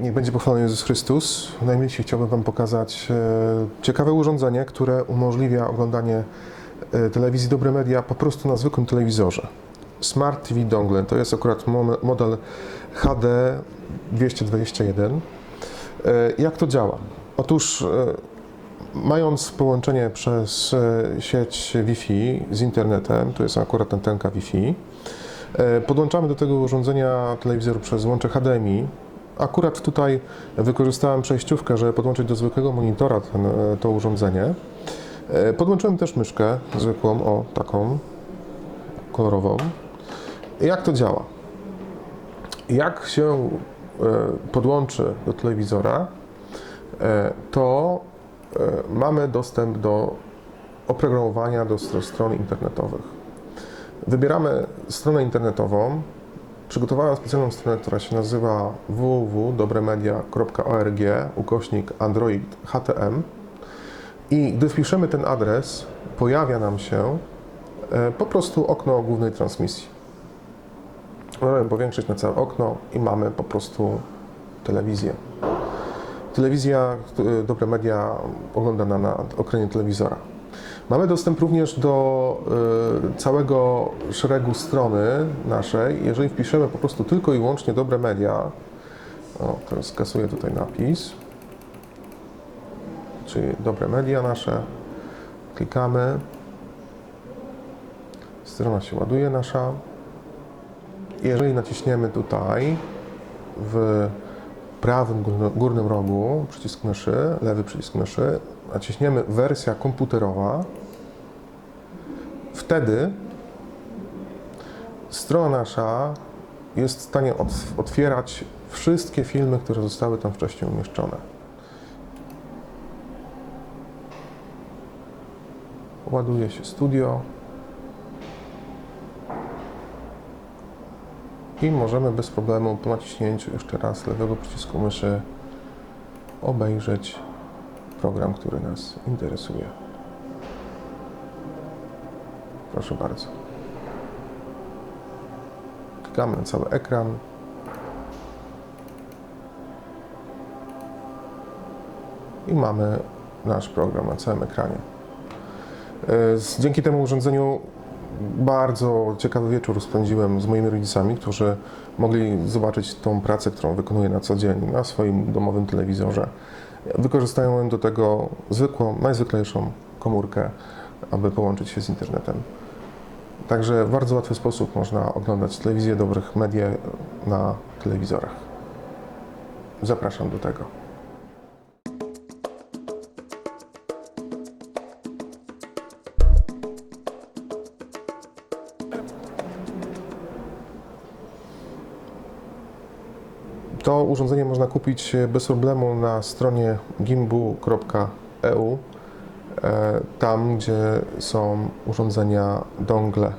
Niech będzie pochwalony Jezus Chrystus. Najmilsi chciałbym Wam pokazać e, ciekawe urządzenie, które umożliwia oglądanie e, telewizji Dobre Media po prostu na zwykłym telewizorze. Smart TV Dongle to jest akurat mo- model HD 221. E, Jak to działa? Otóż mając połączenie przez sieć Wi-Fi z internetem, to jest akurat antenka Wi-Fi, podłączamy do tego urządzenia telewizor przez łącze HDMI. Akurat tutaj wykorzystałem przejściówkę, żeby podłączyć do zwykłego monitora ten, e, to urządzenie. E, Podłączyłem też myszkę zwykłą, o taką kolorową. Jak to działa? Jak się e, podłączy do telewizora, to mamy dostęp do oprogramowania do str- stron internetowych. Wybieramy stronę internetową. Przygotowałem specjalną stronę, która się nazywa www.dobremedia.org ukośnik Android HTM i gdy wpiszemy ten adres, pojawia nam się e, po prostu okno głównej transmisji. Możemy powiększyć na całe okno i mamy po prostu telewizję. Telewizja, y, Dobre Media oglądana na ekranie telewizora. Mamy dostęp również do y, całego szeregu strony naszej. Jeżeli wpiszemy po prostu tylko i wyłącznie Dobre Media, o, teraz skasuję tutaj napis, czyli Dobre Media nasze, klikamy, strona się ładuje nasza. Jeżeli naciśniemy tutaj w prawym górnym rogu przycisk myszy, lewy przycisk myszy, naciśniemy wersja komputerowa, wtedy strona nasza jest w stanie ot- otwierać wszystkie filmy, które zostały tam wcześniej umieszczone. Ładuje się studio. I możemy bez problemu po naciśnięciu jeszcze raz lewego przycisku myszy obejrzeć program, który nas interesuje. Proszę bardzo. Klikamy na cały ekran. I mamy nasz program na całym ekranie. E, Dzięki temu urządzeniu bardzo ciekawy wieczór spędziłem z moimi rodzicami, którzy mogli zobaczyć tą pracę, którą wykonuję na co dzień na swoim domowym telewizorze. Wykorzystają do tego zwykłą, najzwyklejszą komórkę, aby połączyć się z internetem. Także w bardzo łatwy sposób można oglądać telewizję dobrych media na telewizorach. Zapraszam do tego. To urządzenie można kupić bez problemu na stronie gimbu.eu, e, tam gdzie są urządzenia dongle